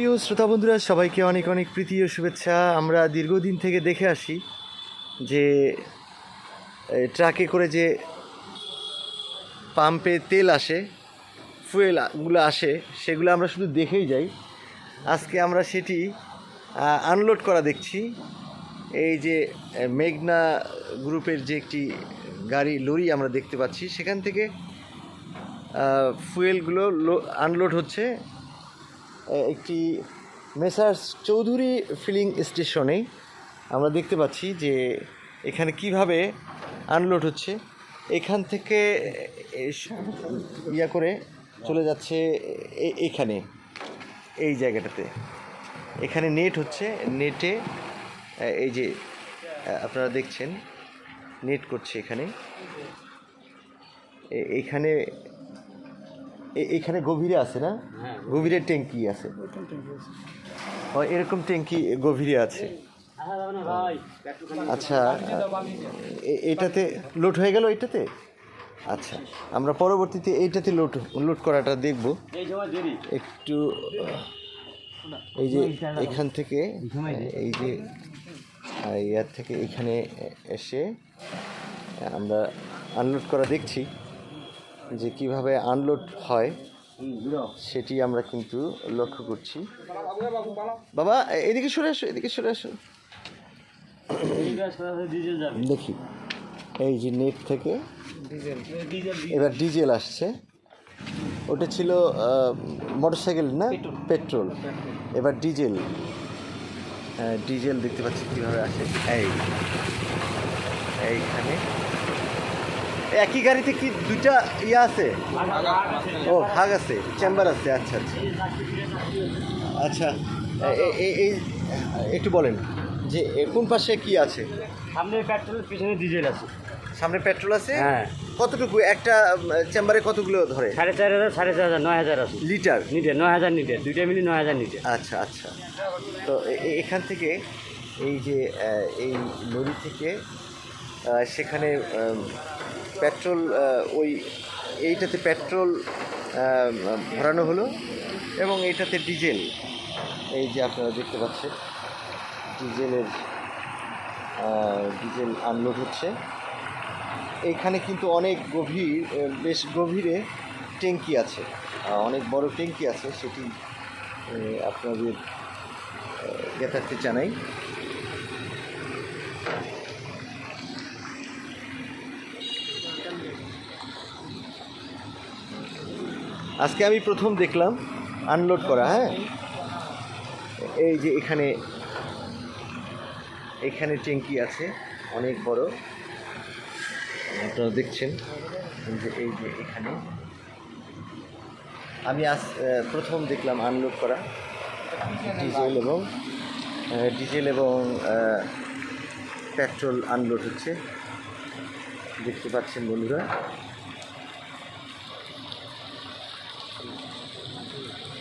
প্রিয় শ্রোতা বন্ধুরা, সবাইকে অনেক অনেক প্রীতি ও শুভেচ্ছা। আমরা দীর্ঘদিন থেকে দেখে আসি যে ট্রাকে করে যে পাম্পে তেল আসে, ফুয়েলগুলো আসে, সেগুলো আমরা শুধু দেখেই যাই। আজকে আমরা সেটি আনলোড করা দেখছি। এই যে মেঘনা গ্রুপের যে একটি গাড়ি, লরি আমরা দেখতে পাচ্ছি। সেখান থেকে ফুয়েলগুলো আনলোড হচ্ছে। একটি মেসার্স চৌধুরী ফিলিং স্টেশনে আমরা দেখতে পাচ্ছি যে এখানে কীভাবে আনলোড হচ্ছে, এখান থেকে ইয়া করে চলে যাচ্ছে এখানে, এই জায়গাটাতে। এখানে নেট হচ্ছে, নেটে এই যে আপনারা দেখছেন, নেট করছে এখানে। এখানে এখানে গভীরে আছে না? গভীরে। ট্যাঙ্কি আছে। ও, এরকম ট্যাঙ্কি গভীরে আছে। আচ্ছা এ- এটাতে লোড হয়ে গেল এটাতে? আচ্ছা আমরা পরবর্তীতে এইটাতে লোড লোড করাটা দেখব। একটু এই যে এখান থেকে এই যে ইয়ার থেকে এখানে এসে আমরা আনলোড করা দেখছি। যে কীভাবে আনলোড হয়, সেটি আমরা কিন্তু লক্ষ্য করছি। বাবা এদিকে সরে আসো, এদিকে সরে আসো। দেখি, এই যে নেট থেকে এবার ডিজেল আসছে। ওটা ছিল মোটর সাইকেল না? পেট্রোল এবার ডিজেল ডিজেল দেখতে পাচ্ছি কীভাবে আসে। এই, এইখানে। একই গাড়িতে কি দুইটা ইয়ে আছে? ও ভাগ আছে চেম্বার আছে আচ্ছা আচ্ছা। আচ্ছা এই একটু বলেন যে কোন পাশে কি আছে? সামনে পেট্রোল পিছনে ডিজেল আছে। সামনে পেট্রোল আছে? হ্যাঁ। কতটুকু একটা চেম্বারে কতগুলো ধরে? সাড়ে চার হাজার সাড়ে চার হাজার নয় হাজার আছে। লিটার? নিটে নয় হাজার নিটে দুইটা মিলি নয় হাজার নিটে আচ্ছা আচ্ছা। তো এখান থেকে এই যে এই নদী থেকে সেখানে পেট্রোল ওই এইটাতে পেট্রোল ভরানো হলো এবং এইটাতে ডিজেল। এই যে আপনারা দেখতে পাচ্ছেন, ডিজেলের ডিজেল আনলোড হচ্ছে। এখানে কিন্তু অনেক গভীর বেশ গভীরে ট্যাঙ্কি আছে। অনেক বড় ট্যাঙ্কি আছে, সেটি আপনাদের জ্ঞাতার্থে জানাই আজকে আমি প্রথম দেখলাম আনলোড করা হ্যাঁ? এই যে এখানে এখানে ট্যাঙ্কি আছে, অনেক বড়। আপনারা দেখছেন যে, এই যে এখানে। আমি আজ প্রথম দেখলাম আনলোড করা ডিজেল এবং ডিজেল এবং পেট্রোল আনলোড হচ্ছে। দেখতে পাচ্ছেন বন্ধুরা।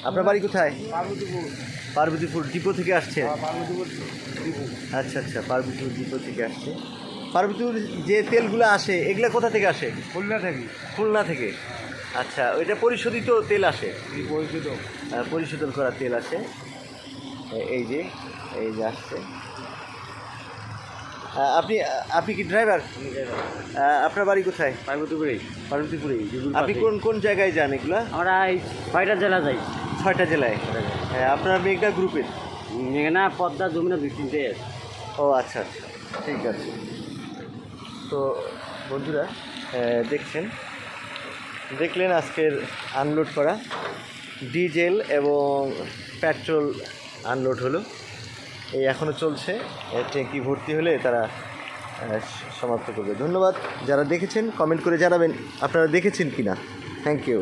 আপনার বাড়ি কোথায়? পার্বতীপুর ডিপো থেকে আসছে? আচ্ছা আচ্ছা পার্বতীপুর ডিপো থেকে আসছে। পার্বতীপুর যে তেলগুলো আসে এগুলো কোথা থেকে আসে? খুলনা থেকে। খুলনা থেকে। আচ্ছা ওইটা পরিশোধিত তেল আসে? আহ, পরিশোধন করা তেল আছে এই যে এই যে আসছে। আপনি আপনি কি ড্রাইভার? আপনার বাড়ি কোথায়? পার্বতীপুরেই। পার্বতীপুরে আপনি কোন কোন জায়গায় যান এগুলো? আমরা এই ছয়টা জেলা যাই। ছয়টা জেলায়। হ্যাঁ আপনার মেঘনা গ্রুপের? মেঘনা পদ্মা যমুনা দুই তিনটে আছে। ও আচ্ছা আচ্ছা ঠিক আছে। তো বন্ধুরা দেখছেন? দেখলেন আজকের আনলোড করা? ডিজেল এবং পেট্রোল আনলোড হলো। এই এখনও চলছে। ট্যাঙ্কি ভর্তি হলে তারা সমাপ্ত করবে। ধন্যবাদ। যারা দেখেছেন কমেন্ট করে জানাবেন আপনারা দেখেছেন কি না থ্যাংক ইউ